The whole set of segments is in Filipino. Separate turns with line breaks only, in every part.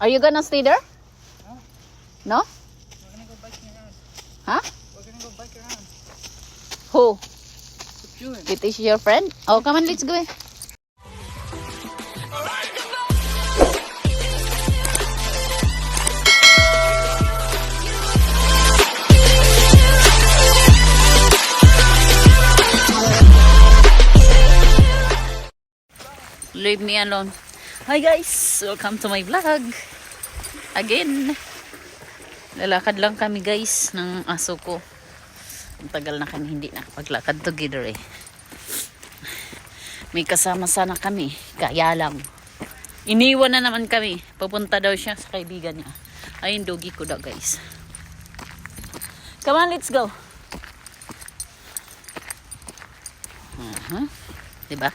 Are you gonna stay there? No?
We're gonna go biking around.
Huh?
We're gonna go bike around.
Who?
Julian.
It is your friend? Oh, come on, let's go. Leave me alone. Hi guys! Welcome to my vlog. Again. Lalakad lang kami guys ng aso ko. Ang tagal na kami hindi nakapaglakad together eh. May kasama sana kami. Kaya lang. Iniwan na naman kami. Papunta daw siya sa kaibigan niya. Ayun, dogi ko daw guys. Come on, let's go. Uh-huh. Diba?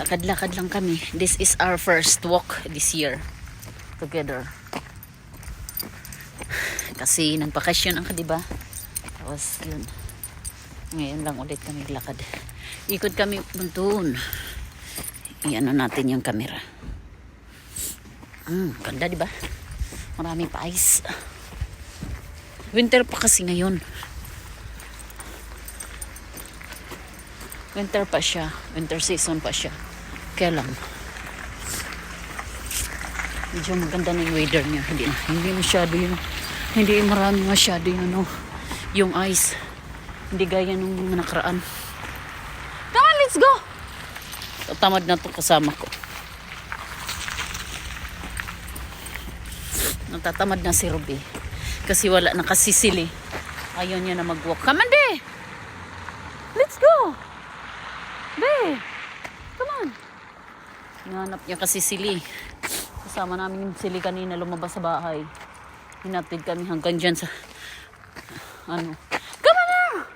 Lakad-lakad lang kami. This is our first walk this year. Together. Kasi nagpakasyon ang diba? Tapos yun. Ngayon lang ulit kami lakad. Ikot kami doon. Iano natin yung camera. Hmm, ganda diba? Maraming pa ice. Winter pa kasi ngayon. Winter pa siya. Winter season pa siya. Kaya lang. Medyo maganda na yung weather niya. Hindi, hindi masyado yung hindi marami masyado yung ano, yung ice. Hindi gaya nung mga nakaraan. Come on, let's go! Tamad na to kasama ko. Natatamad na si Ruby. Kasi wala na kasisili. Ayaw niya na mag-walk. Come on, be! Let's go! Be! Hinanap niya kasi sili. Kasama namin yung sili kanina lumabas sa bahay. Hinatid kami hanggang dyan sa... Ano? On now!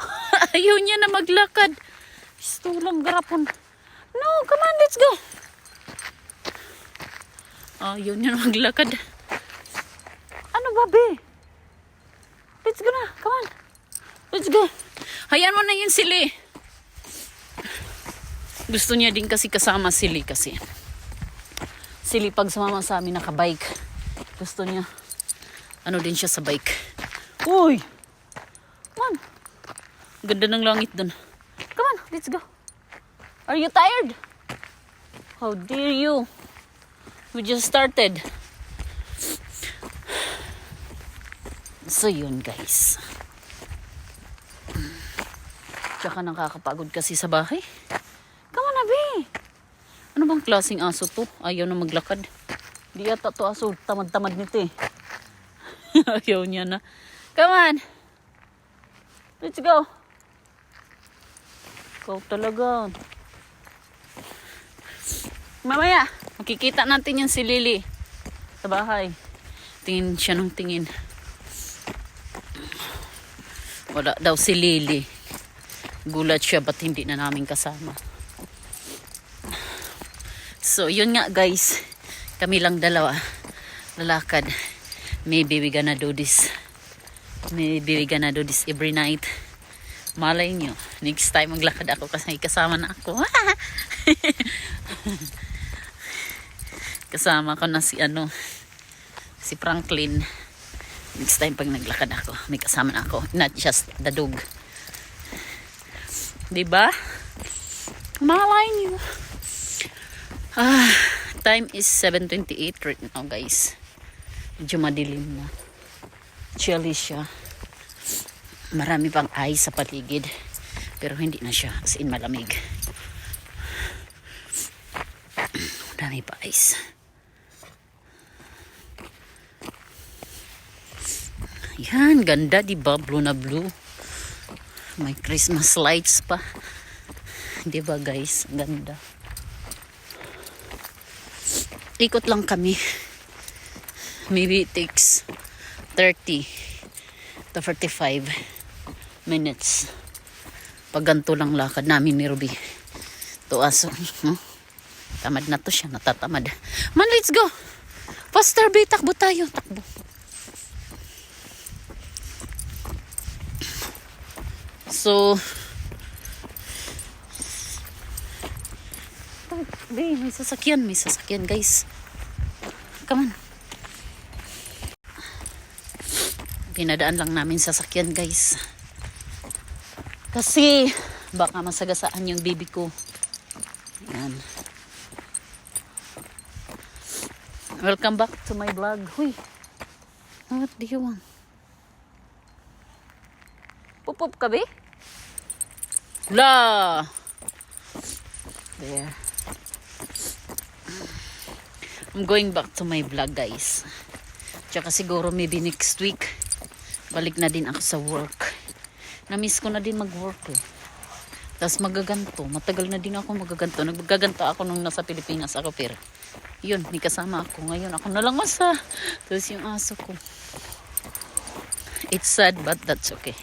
Ayaw niya na maglakad. Gusto lang garapon. No, come on, let's go! Ayaw niya na maglakad. Ano ba, be? Let's go na. Come on. Let's go. Hayaan mo na yung sili. Gusto niya din kasi kasama sili kasi. Sili pag sumama sa amin nakabike. Gusto niya. Ano din siya sa bike. Uy! Come on. Ganda ng langit dun. Come on, let's go. Are you tired? How dare you? We just started. So yun guys. Tsaka nakakapagod kasi sa bahay. Ano bang klaseng aso to? Ayaw na maglakad. Di yata to aso. Tamad-tamad nito eh. Ayaw niya na. Come on. Let's go. Ikaw talaga. Mamaya, makikita natin yan si Lily sa bahay. Tingin siya ng tingin. Wala daw si Lily. Gulat siya ba't hindi na namin kasama. So, yun nga guys. Kami lang dalawa. Lalakad. Maybe we gonna do this. Maybe we gonna do this every night. Malay nyo. Next time maglakad ako kasi kasama na ako. kasama ko na si ano si Franklin. Next time pag naglakad ako, may kasama na ako. Not just the dog. 'Di ba? Malay nyo. Ah, time is 7.28 right now guys. Medyo madilim na. Chilly siya. Marami pang ice sa paligid. Pero hindi na siya. As in malamig. Marami pa ice. Yan, ganda di ba? Blue na blue. May Christmas lights pa. Di ba guys? Ganda. Ikot lang kami. Maybe it takes 30 to 45 minutes. Pag ganito lang lakad namin ni Ruby. To aso. Hmm? Tamad na to siya. Natatamad. Man, let's go. Faster, be. Takbo tayo. Takbo. So, be, Ruby, may sasakyan, may sasakyan guys. Come on. Pinadaan lang namin sasakyan guys. Kasi baka masagasaan yung baby ko. Yan. Welcome back to my vlog. Huy. What do you want? Pupup ka, be? La! There. I'm going back to my vlog, guys. Tsaka siguro maybe next week, balik na din ako sa work. Namiss ko na din mag-work eh. Tapos magaganto. Matagal na din ako magaganto. Naggaganto ako nung nasa Pilipinas ako. Pero yun, may kasama ako. Ngayon ako na lang masa. Tapos yung aso ko. It's sad but that's okay.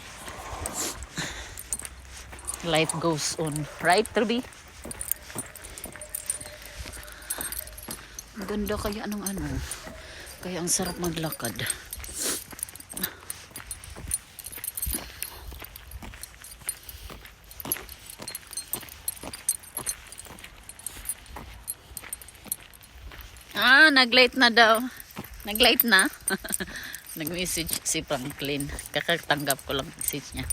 Life goes on. Right, Ruby? Ganda kaya anong ano. Kaya ang sarap maglakad. Ah, nag-late na daw. Nag-late na. Nag-message si Franklin. Kakatanggap ko lang message niya.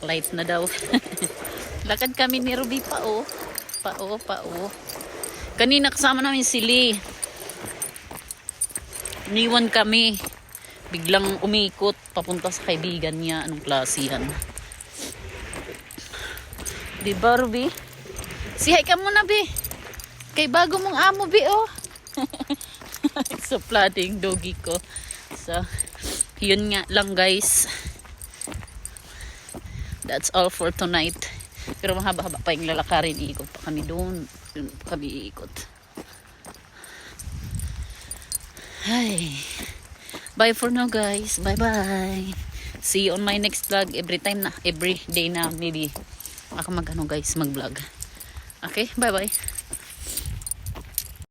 Late na daw. Lakad kami ni Ruby pa oh. Pa oh, pa oh. Kanina kasama namin si Lee. Niwan kami. Biglang umikot papunta sa kaibigan niya. Anong klase yan? Diba, Ruby? Si hi ka muna, Bi. Kay bago mong amo, Bi, oh. so, flooding doggy ko. So, yun nga lang, guys. That's all for tonight. Pero mahaba-haba pa yung lalakarin. Iikot pa kami doon. Doon pa kami iikot. Hi. Bye for now, guys. Bye-bye. See you on my next vlog. Every time na. Every day na, maybe. Ako mag ano, guys, mag-vlog. Okay? Bye-bye.